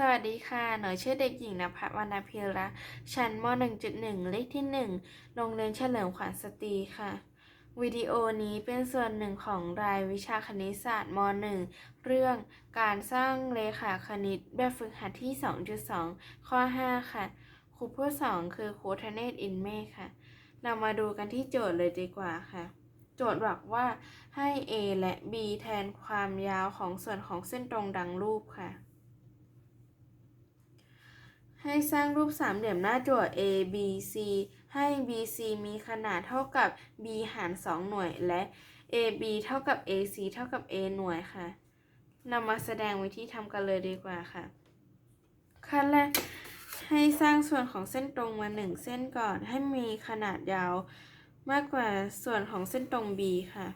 สวัสดีค่ะ หนูชื่อเด็กหญิงนภัสวรรณพิระชั้นม .1.1 เลขที่ 1 โรงเรียนเฉลิมขวัญสตรีค่ะ วิดีโอนี้เป็นส่วนหนึ่งของรายวิชาคณิตศาสตร์ม .1 เรื่องการสร้างเลขาคณิตแบบฝึกหัดที่ 2.2 ข้อ 5 ค่ะ ครูผู้สอนคือครูธเนศอินเมฆค่ะ เรามาดูกันที่โจทย์เลยดีกว่าค่ะโจทย์บอกว่าให้ a และ b แทนความยาวของส่วนของเส้นตรงดังรูปค่ะ ให้สร้างรูปสามเหลี่ยมหน้าจั่ว A B C ให้ BC มีขนาดเท่ากับ B หาร 2 หน่วยและ AB เท่ากับ AC เท่ากับ A หน่วยค่ะนำมาแสดงวิธีทำกันเลยดีกว่าค่ะ ขั้นแรกให้สร้างส่วนของเส้นตรงมาหนึ่งเส้นก่อนให้มีขนาดยาวมากกว่าส่วนของเส้นตรง B ค่ะ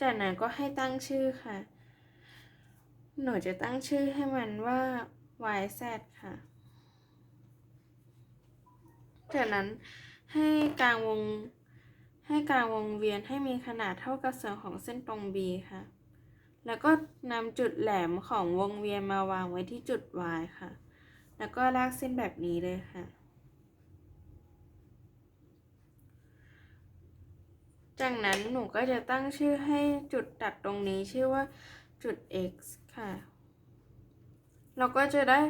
จากนั้นก็ให้ตั้งชื่อค่ะ หนูจะตั้งชื่อให้มันว่า YZ ค่ะ จากนั้นให้กลางวงให้กลางวงเวียนให้มีขนาดเท่ากับส่วนของเส้นตรง B ค่ะ แล้วก็นำจุดแหลมของวงเวียนมาวางไว้ที่จุด Y ค่ะ แล้วก็ลากเส้นแบบนี้เลยค่ะ จากนั้นหนูก็จะตั้งชื่อให้จุดตัดตรงนี้ชื่อว่าจุด x ค่ะ เราก็จะได้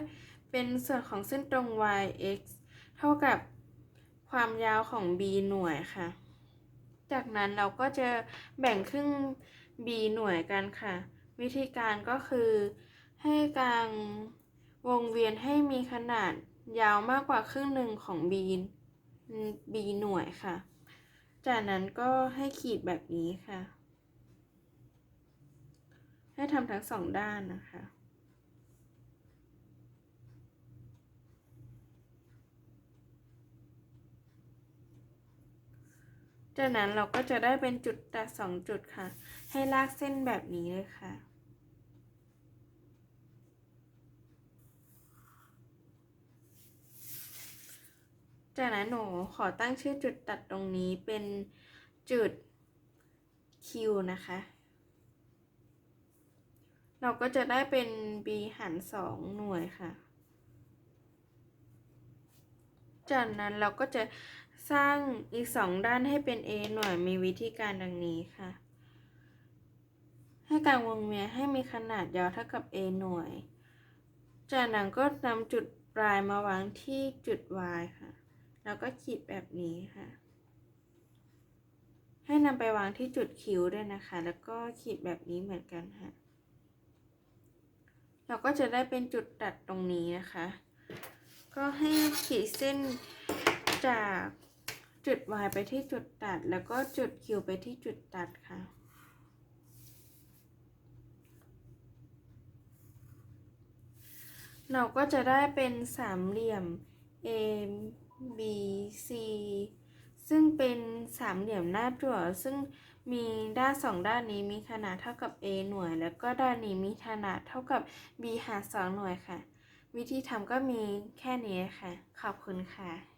เป็นส่วนของเส้นตรง y x เท่ากับ ความยาวของ b หน่วยค่ะ จากนั้นเราก็จะแบ่งครึ่ง b หน่วยกันค่ะ วิธีการก็คือให้กลางวงเวียนให้มีขนาดยาวมากกว่าครึ่งหนึ่งของ b b หน่วยค่ะ จากนั้นก็ให้ขีดแบบนี้ค่ะ ให้ทำทั้งสองด้านนะคะ จากนั้นเราก็จะได้เป็นจุดตัดสองจุดค่ะ ให้ลากเส้นแบบนี้เลยค่ะ จากนั้นหนูขอตั้งชื่อจุดตัดตรงนี้เป็นจุด Q นะคะ เราก็จะได้เป็น b หารสองหน่วยค่ะ จากนั้นเราก็จะ สร้างอีกสองด้านให้เป็น a หน่วยมีวิธีการดังนี้ค่ะ ให้การวงเวียนให้มีขนาดยาวเท่ากับ a หน่วย จากนั้นก็นำจุดปลายมาวางที่จุด y ค่ะ แล้วก็ขีดแบบนี้ค่ะ ให้นำไปวางที่จุดคิ้วด้วยนะคะ แล้วก็ขีดแบบนี้เหมือนกันค่ะ เราก็จะได้เป็นจุดตัดตรงนี้นะคะ ก็ให้ขีดเส้นจาก จุด Y ไปที่จุดตัด แล้วก็จุด Q ไปที่จุดตัดค่ะ เราก็จะได้เป็นสามเหลี่ยม A B C ซึ่งเป็นสามเหลี่ยมหน้าจั่วซึ่งมีด้านสองด้านนี้มีขนาดเท่ากับ A หน่วย แล้วก็ด้านนี้มีขนาดเท่ากับ B หารสองหน่วยค่ะ วิธีทำก็มีแค่นี้ค่ะ ขอบคุณค่ะ